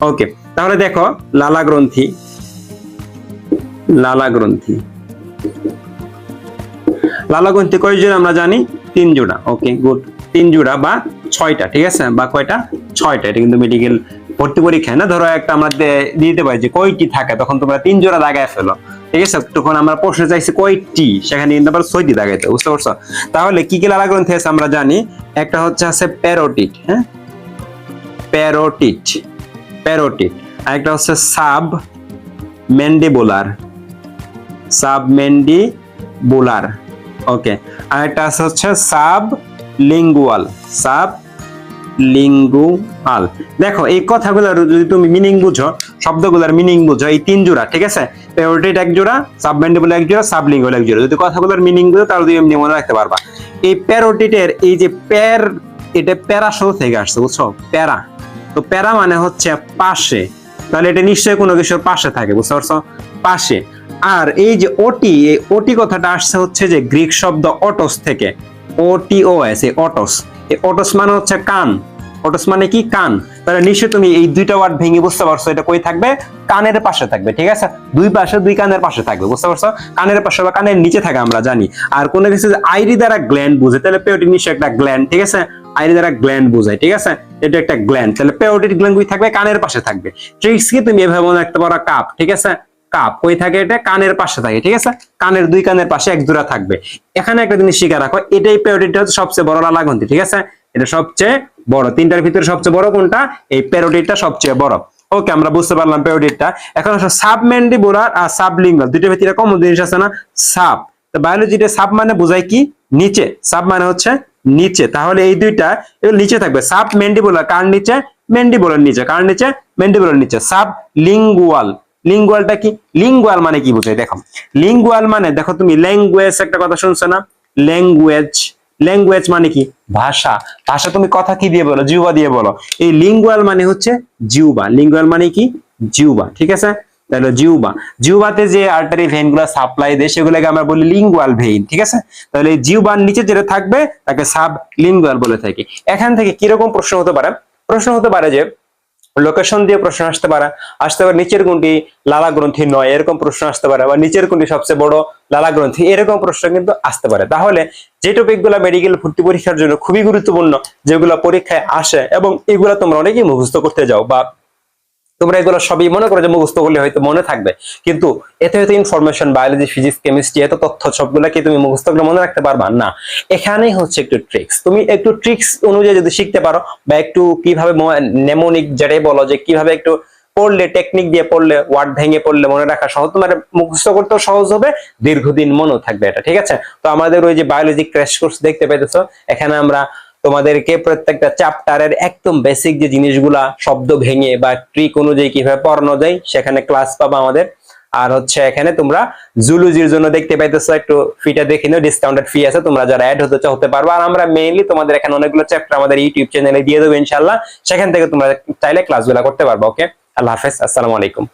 ওকে তাহলে দেখো, লালা গ্রন্থি। লালা গ্রন্থি। লালা গ্রন্থি কয় জোড়া আমরা জানি? তিন জোড়া ওকে গুড তিন জোড়া বা ছয়টা, ঠিক আছে? বা কয়টা? ছয়টা। এটা কিন্তু মেডিকেল ভর্তি পরীক্ষায় না? ধরো একটা আমরা দিতে পারি যে কয়টি থাকে, তখন তোমরা তিন জোড়া লাগায় ফেলো। ঠিক আছে? তখন আমরা প্রশ্ন চাইছি কয়টি? সেখানে কিন্তু আবার ছয়টি লাগাইতে বুঝতে পারছ? তাহলে কি কি লালা গ্রন্থি আছে আমরা জানি? একটা হচ্ছে আছে প্যারোটিট হ্যাঁ? প্যারোটিট। প্যারোটিট আরেকটা হচ্ছে সাব ম্যান্ডিবুলার। Submandibular, okay. আরেকটা আছে হচ্ছে সাব লিঙ্গুয়াল সাব লিঙ্গুয়াল। দেখো, এই কথাগুলোর যদি তুমি মিনিং বুঝো, শব্দগুলোর মিনিং বুঝো, এই তিন জোড়া, ঠিক আছে? প্যারোটিট এক জোড়া, সাব ম্যান্ডিবুলার এক জোড়া, সাব লিঙ্গুয়াল এক জোড়া। যদি কথাগুলোর মিনিং বুঝো, তাহলে তুমি এমনি মনে রাখতে পারবা। এই প্যারোটিটের এই যে প্যার, এটা প্যারা শব্দ থেকে আসছে, বুঝছ? প্যারা। তো প্যারা মানে হচ্ছে পাশে। তাহলে এটা নিশ্চয়ই কোনো কিছুর পাশে থাকে, বুঝতে পারছ? পাশে। আর এই যে ওটি এই ওটি কথাটা আসছে হচ্ছে যে গ্রিক শব্দ অটোস থেকে। ওটি ও এস এই অটোস। এই অটস মানে হচ্ছে কান। অটোস মানে কি? কান। তাহলে নিশ্চয়ই তুমি এই দুইটা ওয়ার্ড ভেঙে বুঝতে পারছ এটা কই থাকবে? কানের পাশে থাকবে, ঠিক আছে? দুই পাশে, দুই কানের পাশে থাকবে, বুঝতে পারছ? কানের পাশে বা কানের নিচে থাকে আমরা জানি। আর কোনো কিছু আইরি দ্বারা গ্ল্যান্ড বুঝে, তাহলে পেওটি নিশ্চয়ই একটা গ্ল্যান্ড, ঠিক আছে? আইরি দ্বারা গ্ল্যান্ড বোঝায়, ঠিক আছে? এটা একটা গ্ল্যান্ড তাহলে পেওটিক গ্ল্যান্ড কই থাকবে? কানের পাশে থাকবে। ট্রিক্স কি তুমি এভাবে মনে রাখতে পারো কাপ ঠিক আছে? কাপ কই থাকে এটা? কানের পাশে থাকে, ঠিক আছে? কানের দুই কানের পাশে এক জোড়া থাকবে। এখানে একটা জিনিস শিখে রাখো, এটাই পেওটিটা হচ্ছে সবচেয়ে বড় লালাগ্রন্থি ঠিক আছে? এটা সবচেয়ে বড়, তিনটার ভিতরে সবচেয়ে বড় কোনটা? এই প্যারোটিটা সবচেয়ে বড়। ওকে আমরা বুঝতে পারলাম প্যারোটিটা এখন আসলে সাবমেন্ডিবুলার আর সাবলিঙ্গাল দুইটার ভিতরে কমন জিনিস আছে না? সাব তো বায়োলজিতে সাব মানে বোঝায় কি? নিচে। সাব মানে হচ্ছে নিচে, তাহলে এই দুইটা নিচে থাকবে। সাব মেন্ডিবুলার কার নিচে? মেন্ডিবুলার নিচে। কার নিচে? মেন্ডিবুলার নিচে। সাব লিঙ্গুয়াল লিঙ্গুয়ালটা কি? লিঙ্গুয়াল মানে কি বোঝায়? দেখো। লিঙ্গুয়াল মানে দেখো তুমি ল্যাঙ্গুয়েজ একটা কথা শুনছো না? ল্যাঙ্গুয়েজ। ল্যাঙ্গুয়েজ মানে কি? ভাষা। ভাষা তুমি কথা কি দিয়ে বলো? জিউবা দিয়ে বলো। এই লিঙ্গুয়াল মানে হচ্ছে জিউবা লিঙ্গুয়াল মানে কি? জিউবা ঠিক আছে? তাহলে জিউবা। জিউবাতে যে আর্টারি ভেইনগুলো সাপ্লাই দেয়, সেগুলোকে আমরা বলি লিঙ্গুয়াল ভেইন ঠিক আছে? তাহলে জিউবার নিচে যেটা থাকবে, তাকে সাব লিঙ্গুয়াল বলে থাকি। এখান থেকে কীরকম প্রশ্ন হতে পারে? প্রশ্ন হতে পারে যে লোকেশন দিয়ে প্রশ্ন আসতে পারে। আসতে পারে নিচের কোনটি? লালা গ্রন্থি নয়, এরকম প্রশ্ন আসতে পারে। বা নিচের কোনটি সবচেয়ে বড়? লালা গ্রন্থি, এরকম প্রশ্ন কিন্তু আসতে পারে। তাহলে যে টপিকগুলা মেডিকেল ভর্তি পরীক্ষার জন্য খুবই গুরুত্বপূর্ণ, যেগুলো পরীক্ষায় আসে, এবং এগুলা তোমরা অনেকেই মুখস্থ করতে যাও বা তোমরা এগুলো সবই মনে করো যে মুখস্থ করলে হয়তো মনে থাকবে। কিন্তু এতে হয়তো ইনফরমেশন বায়োলজি ফিজিক্স কেমিস্ট্রি এত তথ্য সবগুলা কি তুমি মুখস্থ করে মনে রাখতে পারবা? না। এখানেই হচ্ছে একটু ট্রিক্স তুমি একটু ট্রিক্স অনুযায়ী যদি শিখতে পারো বা একটু কীভাবে নেমোনিক যেটাই বলো যে কীভাবে একটু পড়লে টেকনিক দিয়ে পড়লে ওয়ার্ড ভেঙে পড়লে মনে রাখা সহজ। তোমার মুখস্থ করতেও সহজ হবে, দীর্ঘদিন মনেও থাকবে এটা, ঠিক আছে? তো আমাদের ওই যে বায়োলজি ক্র্যাশ কোর্স দেখতে পেতেছো এখানে আমরা তোমাদেরকে প্রত্যেকটা চ্যাপ্টারের একদম বেসিক যে জিনিসগুলা, শব্দ ভেঙে বা ট্রিক অনুযায়ী কীভাবে পড়ানো যায়, সেখানে ক্লাস পাবা আমাদের। আর হচ্ছে এখানে তোমরা জুলুজির জন্য দেখতে পাইতেছো, একটু ফিটা দেখে নিও ডিসকাউন্টেড ফি আছে, তোমরা যারা অ্যাড হতে চাও, হতে পারবে। আর আমরা মেইনলি তোমাদের এখানে অনেকগুলো চ্যাপ্টার আমাদের ইউটিউব চ্যানেলে দিয়ে দেবো ইনশাল্লাহ সেখান থেকে তোমরা চাইলে ক্লাসগুলো করতে পারবে ওকে আল্লাহ হাফেজ, আসসালামু আলাইকুম।